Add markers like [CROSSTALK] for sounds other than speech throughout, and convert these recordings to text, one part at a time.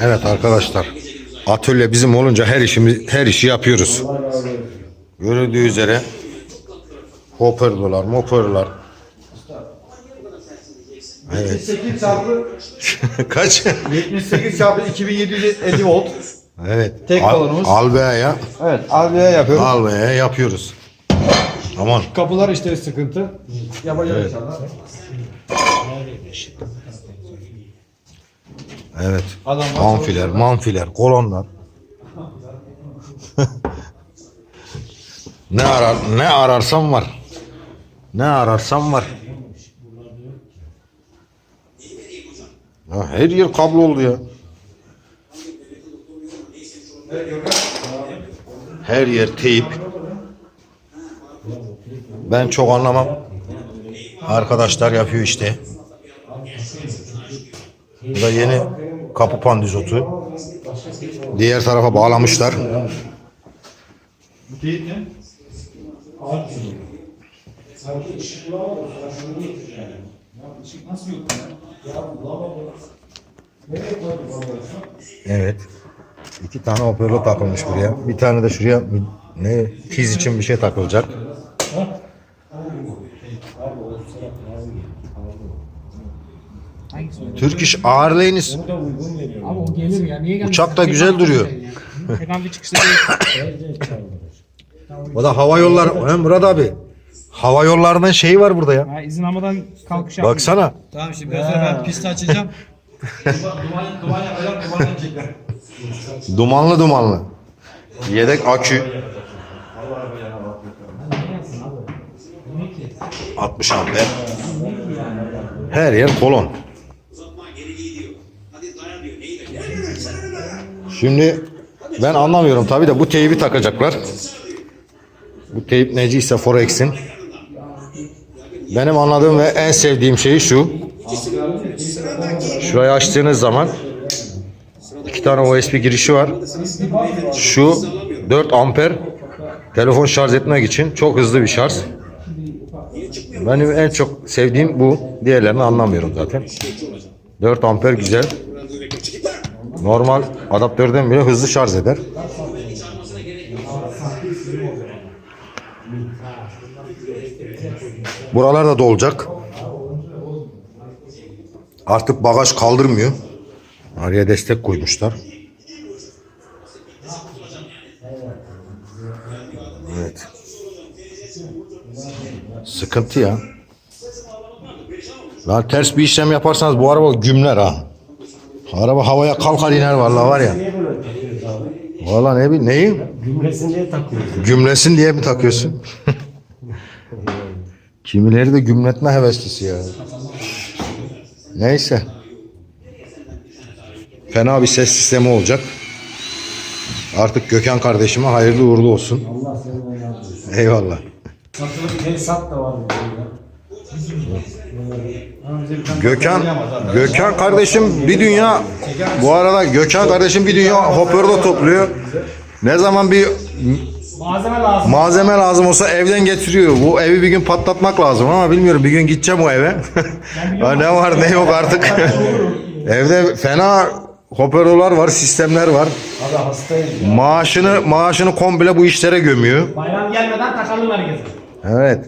Evet arkadaşlar. Atölye bizim olunca her işimiz her işi yapıyoruz. Görüldüğü üzere hoparlörler, moparlar. Evet. 78 çarpı [LAUGHS] Kaç? 78 çarpı 2750 volt. Evet. Tek kolonumuz. Alvea'ya, Evet alveya yapıyorum. Alvea'ya yapıyoruz. Aman. Kapılar işte sıkıntı. Yapacağız inşallah. Evet. Adamlar Amfiler, manfiler, kolonlar. [LAUGHS] ne arar ne ararsam var. Ne ararsam var. Ya her yer kablo oldu ya. Her yer teyip. Ben çok anlamam. Arkadaşlar yapıyor işte. Bu da yeni kapı pandizotu. Diğer tarafa bağlamışlar. Evet. İki tane hoparlör takılmış buraya. Bir tane de şuraya ne tiz için bir şey takılacak. Türk iş ağırlayınız. Abi o gelir ya. Niye gelmez? Uçak da güzel duruyor. Hemen bir çıkışta değil. O da hava yolları. He Murat abi. Hava yollarının şeyi var burada ya. Ha, izin almadan kalkış yapmıyor. Baksana. Tamam şimdi biraz sonra ben pisti açacağım. Duman, duman yapacağım, duman edecekler. Dumanlı dumanlı. Yedek akü. 60 amper. Her yer kolon. Şimdi ben anlamıyorum tabi de bu teybi takacaklar. Bu teyip neciyse Forex'in. Benim anladığım ve en sevdiğim şey şu. Şurayı açtığınız zaman iki tane USB girişi var. Şu 4 amper telefon şarj etmek için çok hızlı bir şarj. Benim en çok sevdiğim bu. Diğerlerini anlamıyorum zaten. 4 amper güzel. Normal adaptörden bile hızlı şarj eder. Buralar da dolacak. Artık bagaj kaldırmıyor. Araya destek koymuşlar. Evet. Sıkıntı ya. Lan ters bir işlem yaparsanız bu araba gümler ha. Araba havaya kalkar iner vallahi var ya. Vallahi ne bileyim neyi? Gümlesin diye takıyorsun. Gümlesin diye mi takıyorsun? Kimileri [LAUGHS] de gümletme heveslisi ya. Neyse. Fena bir ses sistemi olacak. Artık Gökhan kardeşime hayırlı uğurlu olsun. Allah olsun. Eyvallah. Satılık tesisat da var burada. Gökhan Gökhan kardeşim bir dünya bu arada Gökhan kardeşim bir dünya hoparlör topluyor. Ne zaman bir Malzeme lazım. malzeme lazım olsa evden getiriyor. Bu evi bir gün patlatmak lazım ama bilmiyorum bir gün gideceğim o eve. [LAUGHS] Ne var ne yok artık. [LAUGHS] Evde fena hoparlörler var, sistemler var. Abi hastayım. Maaşını maaşını komple bu işlere gömüyor. Bayram gelmeden takalım herkese. Evet.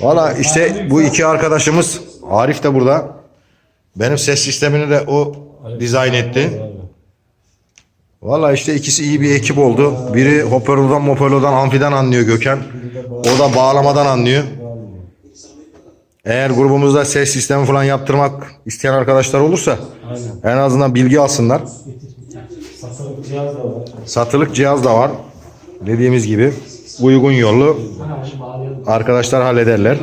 Valla işte bu iki arkadaşımız Arif de burada. Benim ses sistemini de o dizayn etti. Valla işte ikisi iyi bir ekip oldu. Biri hoparlörden moparlörden amfiden anlıyor Gökhan. O da bağlamadan anlıyor. Eğer grubumuzda ses sistemi falan yaptırmak isteyen arkadaşlar olursa en azından bilgi alsınlar. Satılık cihaz da var. Satılık cihaz da var. Dediğimiz gibi uygun yollu arkadaşlar hallederler.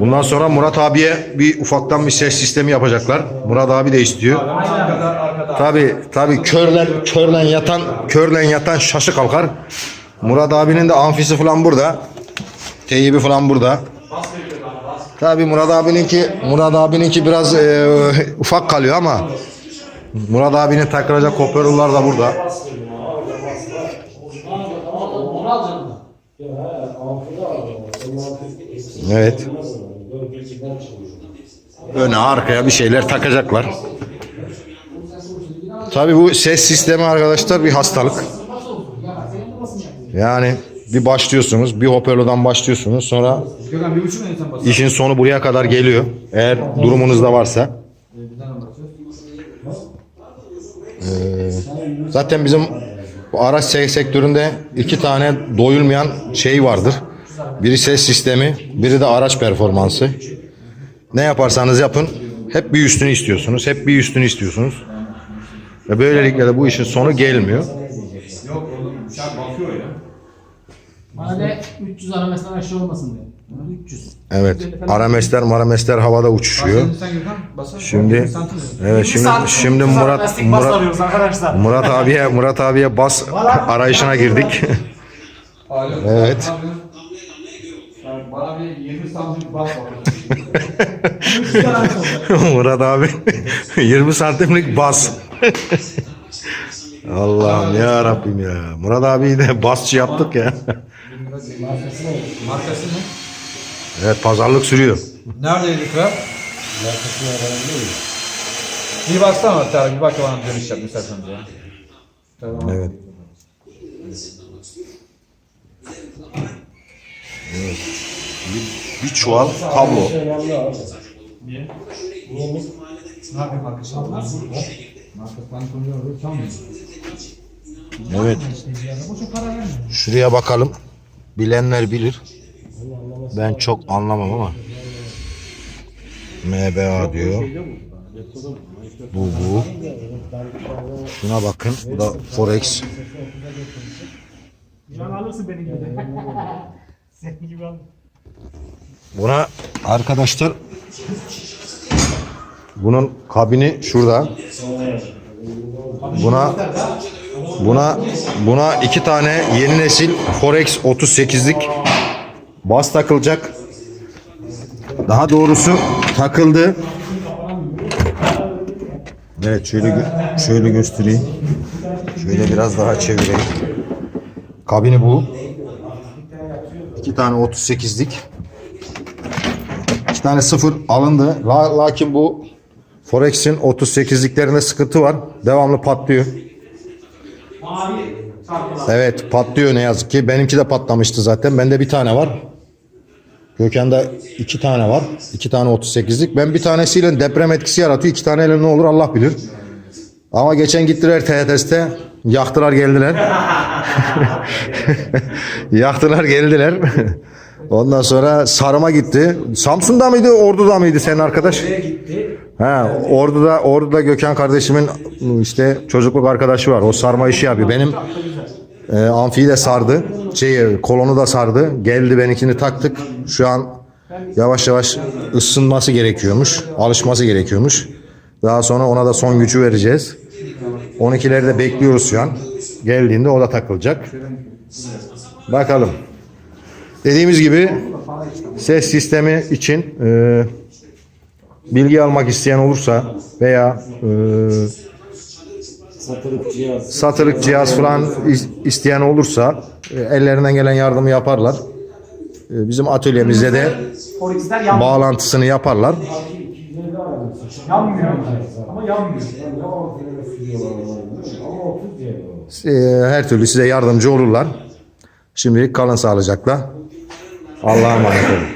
Bundan sonra Murat abiye bir ufaktan bir ses sistemi yapacaklar. Murat abi de istiyor. Tabi tabi körlen körlen yatan körlen yatan şaşı kalkar. Murat abinin de amfisi falan burada. Teybi falan burada. Tabi Murat abininki Murat abininki biraz e, ufak kalıyor ama Murat abinin takılacak hoparlörler da burada. Evet. öne arkaya bir şeyler takacaklar. Tabii bu ses sistemi arkadaşlar bir hastalık. Yani bir başlıyorsunuz, bir hoparlörden başlıyorsunuz. Sonra işin sonu buraya kadar geliyor. Eğer durumunuzda varsa. Ee, zaten bizim bu araç se- sektöründe iki tane doyulmayan şey vardır. Biri ses sistemi, biri de araç performansı. Ne yaparsanız yapın hep bir üstünü istiyorsunuz. Hep bir üstünü istiyorsunuz. Ve böylelikle de bu işin sonu gelmiyor. Yok oğlum an bakıyor ya. Bana de 300 aramesinden aşağı olmasın diye. 300. Evet. Aramesler maramesler havada uçuşuyor. Şimdi evet şimdi şimdi Murat Murat. Murat abiye Murat abiye bas arayışına girdik. Evet. Abi, sen Bana bir 20 santim bas [LAUGHS] Murat abi [LAUGHS] 20 santimlik bas. Allah'ım ya Rabbim ya. Murat abiyi de basçı yaptık ya. Markası ne? Evet pazarlık sürüyor. Neredeydi kral? Bir baksana hatta bir bak bana dönüş yap istersen ya. Evet. Evet. Bir, bir çuval kablo. Abi. Ne yapayım konuyor. Evet. Şuraya bakalım. Bilenler bilir. Ben çok anlamam ama. MBA diyor. Bu bu. Şuna bakın. Bu da Forex. [LAUGHS] Buna arkadaşlar bunun kabini şurada. Buna buna buna iki tane yeni nesil Forex 38'lik bas takılacak. Daha doğrusu takıldı. Evet şöyle şöyle göstereyim. Şöyle biraz daha çevireyim. Kabini bu. İki tane 38'lik. İki tane sıfır alındı. La- lakin bu Forex'in 38'liklerinde sıkıntı var. Devamlı patlıyor. Mavi. Evet patlıyor ne yazık ki. Benimki de patlamıştı zaten. Bende bir tane var. Gökhan'da iki tane var. İki tane 38'lik. Ben bir tanesiyle deprem etkisi yaratıyor. İki taneyle ne olur Allah bilir. Ama geçen gittiler TETS'te. Yaktılar geldiler. [LAUGHS] Yaktılar geldiler. Ondan sonra Sarım'a gitti. Samsun'da mıydı, Ordu'da mıydı senin arkadaş? Ha, Ordu'da Ordu'da Gökhan kardeşimin işte çocukluk arkadaşı var. O sarma işi yapıyor. Benim e, amfiyi de sardı. Şey, kolonu da sardı. Geldi benimkini taktık. Şu an yavaş yavaş ısınması gerekiyormuş. Alışması gerekiyormuş. Daha sonra ona da son gücü vereceğiz. 12'leri de bekliyoruz şu an. Geldiğinde o da takılacak. Bakalım. Dediğimiz gibi ses sistemi için e, bilgi almak isteyen olursa veya e, Satılık cihaz. falan is- isteyen olursa e, ellerinden gelen yardımı yaparlar. E, bizim atölyemizde de bağlantısını yaparlar. Yanmıyor. Ama yanmıyor. Ama 30 cihaz. E, her türlü size yardımcı olurlar. Şimdilik kalın sağlıcakla. Allah'a emanet olun.